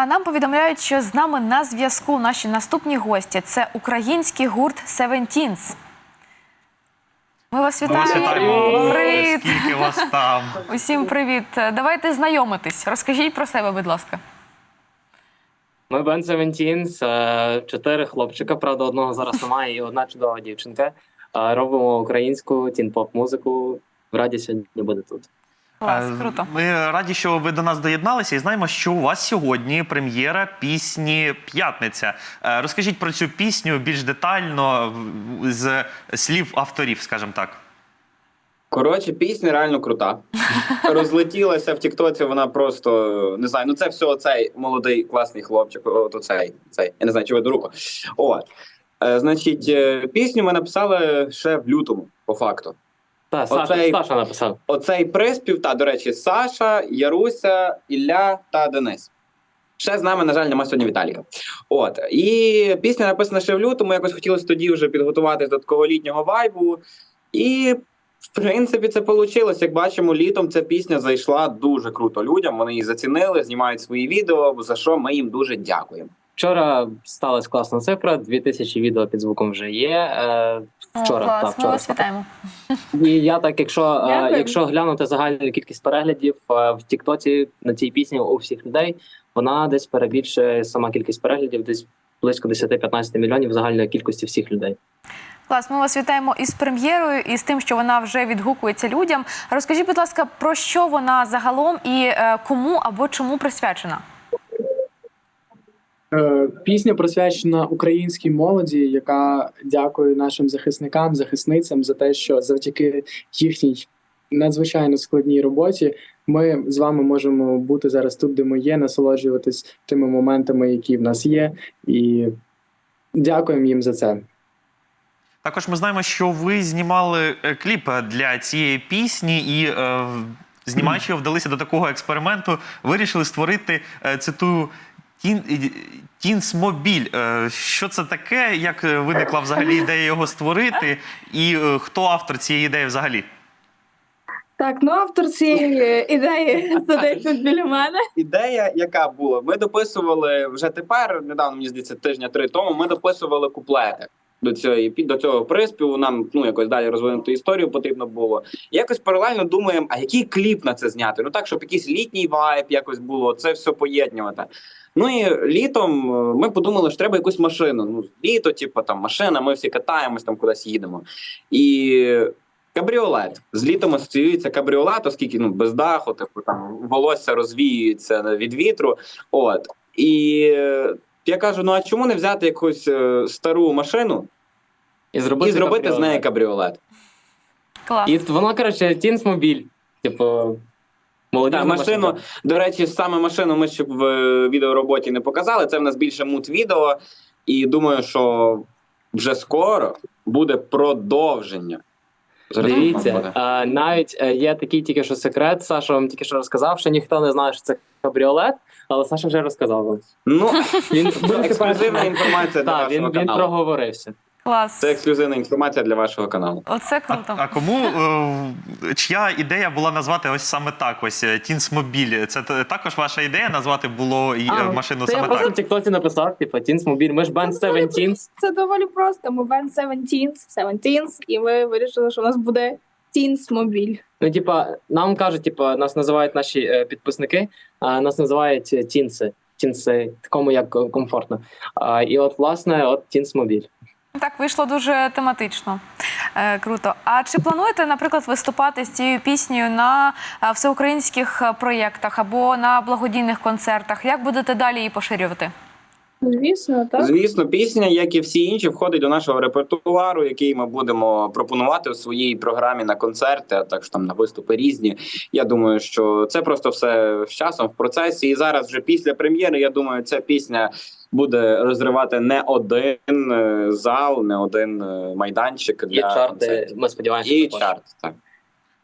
А нам повідомляють, що з нами на зв'язку наші наступні гості це український гурт Seventeens. Ми вас вітаємо. вітаємо. Привіт! Скільки вас там? Усім привіт. Давайте знайомитись. Розкажіть про себе, будь ласка. Ми Band Seventeens, е, чотири хлопчика, правда, одного зараз немає, і одна чудова дівчинка. Е, Робимо українську тін-поп музику. Раді сьогодні бути тут. Клас, Е, круто. Ми раді, що ви до нас доєдналися, і знаємо, що у вас сьогодні прем'єра пісні П'ятниця. Е, Розкажіть про цю пісню більш детально з слів авторів, скажімо так. Коротше, пісня реально крута. Розлетілася в Тіктоці, вона просто не знаю. Ну це все цей молодий класний хлопчик. От оцей, цей. Я не знаю, чи веду руку. От. Е, значить, пісню ми написали ще в лютому, по факту. Та, Саша, Оцей- Саша написав. Оцей приспів, та, до речі, Саша, Яруся, Ілля та Денис. Ще з нами, на жаль, нема сьогодні Віталіка. От. І пісня написана ще в лютому. Якось хотілося тоді вже підготуватись до такого літнього вайбу. І, в принципі, це вийшло. Як бачимо, літом ця пісня зайшла дуже круто людям. Вони її зацінили, знімають свої відео, за що ми їм дуже дякуємо. Вчора сталася класна цифра, 2000 відео під звуком вже є. Е, Вчора, О, клас. так, вчора. вас вітаємо. І я так, якщо, е, Дякую. якщо глянути загальну кількість переглядів е, в Тіктоці на цій пісні у всіх людей, вона десь перебільшує сама кількість переглядів, десь близько 10-15 мільйонів загальної кількості всіх людей. Клас, ми вас вітаємо із прем'єрою і з тим, що вона вже відгукується людям. Розкажіть, будь ласка, про що вона загалом і кому або чому присвячена? Е, Пісня присвячена українській молоді, яка дякує нашим захисникам, захисницям за те, що завдяки їхній надзвичайно складній роботі ми з вами можемо бути зараз тут, де ми є, насолоджуватись тими моментами, які в нас є, і дякуємо їм за це. Також ми знаємо, що ви знімали е, кліп для цієї пісні і. е, Знімаючи вдалися до такого експерименту, вирішили створити цитую тін, Тінсмобіль. Е, Що це таке? Як е, виникла взагалі ідея його створити? І е, хто автор цієї ідеї взагалі? Так, ну автор цієї ідеї сидить тут біля мене. Ідея, яка була, ми дописували вже тепер, недавно мені здається, тижня три тому. Ми дописували куплети до цієї до цього приспіву. Нам ну якось далі розвинути історію потрібно було. Якось паралельно думаємо, а який кліп на це зняти? Ну так, щоб якийсь літній вайб якось було, це все поєднувати. Ну і літом е, ми подумали, що треба якусь машину. Ну, літо, типу, там машина, ми всі катаємось, там кудись їдемо. І кабріолет. З літом асоціюється кабріолет, оскільки ну, без даху, типу, там волосся розвіюється від вітру. От. І я кажу: ну а чому не взяти якусь е, стару машину І зробити, і зробити з неї кабріолет? Клас. І воно, коротше, Тінсмобіль. Типу, молодіжна Так, машину, машина. до речі, саме машину ми ще в е, відеороботі не показали. Це в нас більше мут відео, і думаю, що вже скоро буде продовження. Дивіться, е, навіть е, є такий тільки що секрет. Саша вам тільки що розказав, що ніхто не знає, що це кабріолет, але Саша вже розказав вам. Ну, Він ексклюзивна інформація Так, він, він проговорився. Клас. Це ексклюзивна інформація для вашого каналу. Оце А, круто. а кому е, чия ідея була назвати ось саме так? Ось е, Тінсмобіль? Це т- також ваша ідея назвати було і, е, машину це я саме просто в так? Тіктоці написав, типу, Тінсмобіль. Ми ж Band Це доволі Це доволі просто. Ми Band Seventeens, Seventeens, і ми вирішили, що у нас буде Teens мобіль. Ну, типа, нам кажуть, типа, нас називають наші е, підписники, а нас називають е, тінси. Тінси, такому як е, комфортно. А, і от, власне, от Тінсмобіль. Так вийшло дуже тематично. Е, круто. А чи плануєте, наприклад, виступати з цією піснею на е, всеукраїнських е, проєктах або на благодійних концертах? Як будете далі її поширювати? Звісно, так. Звісно, пісня, як і всі інші, входить до нашого репертуару, який ми будемо пропонувати у своїй програмі на концерти, а також там на виступи різні. Я думаю, що це просто все з часом в процесі. І зараз, вже після прем'єри, я думаю, ця пісня буде розривати не один е, зал, не один е, майданчик І для чарти, концертів. ми сподіваємося. І чарт. Так.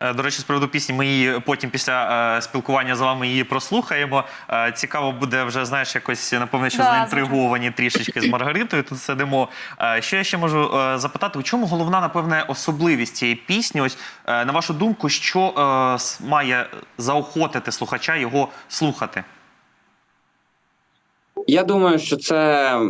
Е, До речі, з приводу пісні, ми її потім після е, спілкування з вами її прослухаємо. Е, цікаво буде вже, знаєш, якось напевне, що Да, заінтриговані трішечки з Маргаритою. Тут сидимо. Е, що я ще можу е, запитати? У чому головна, напевне, особливість цієї пісні? Ось е, на вашу думку, що е, має заохотити слухача його слухати? Я думаю, що це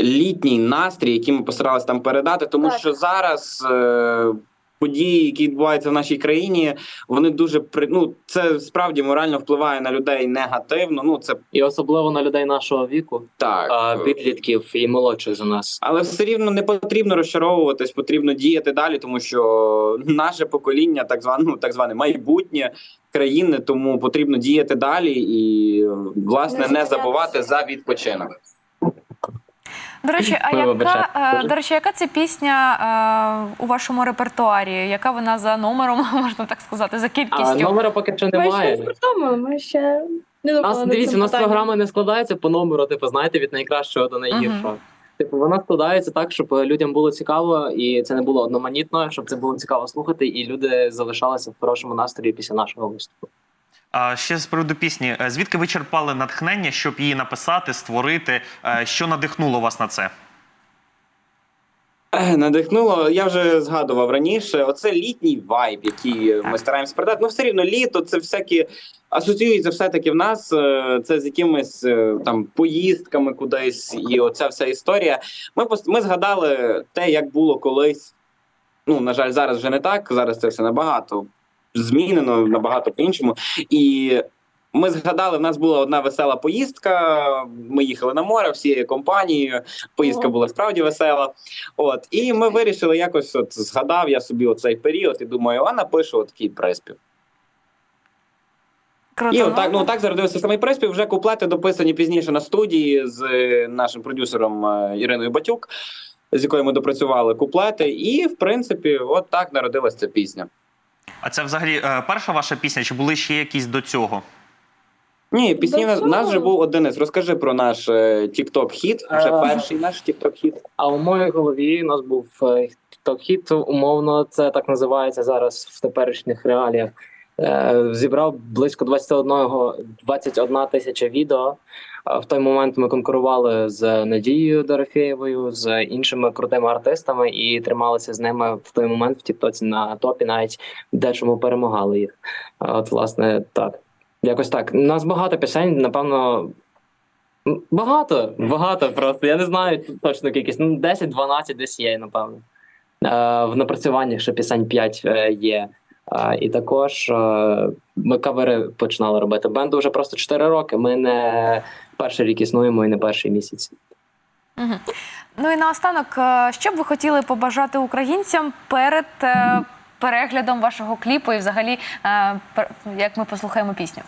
літній настрій, який ми постаралися там передати, тому Так. що зараз. Е- Події, які відбуваються в нашій країні, вони дуже при... ну, це справді морально впливає на людей негативно. Ну це І особливо на людей нашого віку, так. а, підлітків і молодших за нас. Але все рівно не потрібно розчаровуватись, потрібно діяти далі, тому що наше покоління, так зване, ну, так зване майбутнє країни, тому потрібно діяти далі і власне Не не забувати за відпочинок. До речі, а яка, е, до речі, яка це пісня е, у вашому репертуарі? Яка вона за номером, можна так сказати, за А номера поки що Ми ще не немає. ми ще не. У нас дивіться, у нас програма не складається по номеру, типу, знаєте, від найкращого до найгіршого. Типу, вона складається так, щоб людям було цікаво, і це не було одноманітно, щоб це було цікаво слухати, і люди залишалися в хорошому настрої після нашого виступу. А ще з приводу пісні, е, звідки ви черпали натхнення, щоб її написати, створити? Е, Що надихнуло вас на це? Надихнуло, я вже згадував раніше. Оце літній вайб, який ми стараємося передати. Ну, все рівно літо, це всякі асоціюється все-таки в нас. е, Це з якимись е, там поїздками кудись, і оця вся історія. Ми ми згадали те, як було колись. Ну, на жаль, зараз вже не так. Зараз це все набагато змінено, набагато по-іншому. І ми згадали, в нас була одна весела поїздка. Ми їхали на море всією компанією. Поїздка була справді весела. От і ми вирішили якось. От згадав я собі оцей період, і думаю, а напишу такий приспів. І отак, ну так зародився самий приспів. Вже куплети дописані пізніше на студії з е, нашим продюсером е, Іриною Батюк, з якою ми допрацювали куплети. І в принципі, от так народилася ця пісня. А це взагалі е, перша ваша пісня, чи були ще якісь до цього? Ні, пісні До нас, цього- нас вже був один. Розкажи про наш тікток хіт Вже Е. перший наш тікток хіт А у моїй голові у нас був топ-хіт, умовно, це так називається зараз в теперішніх реаліях. Е, Зібрав близько 21, 21 тисяча відео. В той момент ми конкурували з Надією Дорофєєвою, з іншими крутими артистами і трималися з ними в той момент в Тіктоці на топі, навіть дечому перемагали їх. От, власне, так. Якось так. У нас багато пісень, напевно, Багато, багато просто. Я не знаю точно кількість. Ну, 10-12 десь є, напевно. Е, в напрацюваннях ще пісень 5 е, є. Е, і також ми кавери починали робити. Бенду вже просто 4 роки. Ми не перший рік існуємо і не перший місяць. Угу. Ну і наостанок, е, що б ви хотіли побажати українцям перед е, переглядом вашого кліпу і взагалі, е, як ми послухаємо пісню?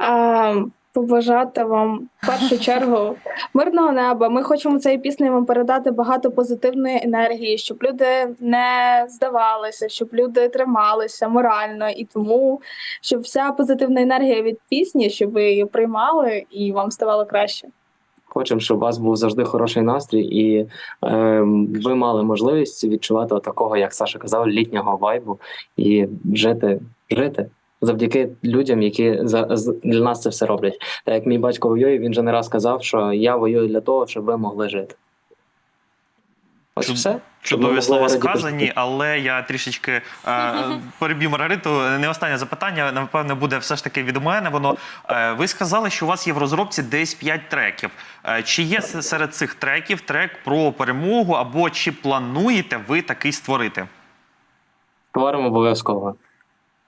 А, побажати вам в першу чергу мирного неба. Ми хочемо цією піснею вам передати багато позитивної енергії, щоб люди не здавалися, щоб люди трималися морально і тому, щоб вся позитивна енергія від пісні, щоб ви її приймали і вам ставало краще. Хочемо, щоб у вас був завжди хороший настрій, і е, ви мали можливість відчувати такого, як Саша казав, літнього вайбу і жити, жити. Завдяки людям, які для нас це все роблять. Так як мій батько воює, він же не раз казав, що я воюю для того, щоб ви могли жити. Ось Чуд- все. Чудові слова сказані, але я трішечки е, переб'ю Маргариту. Не останнє запитання, напевне, буде все ж таки від мене. Воно е, ви сказали, що у вас є в розробці десь 5 треків. Е, чи є серед цих треків трек про перемогу, або чи плануєте ви такий створити? Говоримо обов'язково.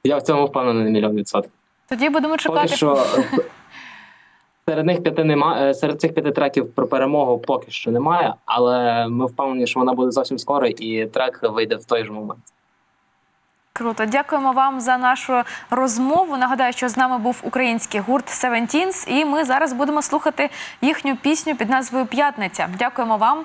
Я в цьому впевнений на мільйон відсотків. Тоді будемо Поки чекати. що е, серед них п'яти немає. Серед цих п'яти треків про перемогу поки що немає, але ми впевнені, що вона буде зовсім скоро, і трек вийде в той же момент. Круто, дякуємо вам за нашу розмову. Нагадаю, що з нами був український гурт Seventeens, і ми зараз будемо слухати їхню пісню під назвою П'ятниця. Дякуємо вам.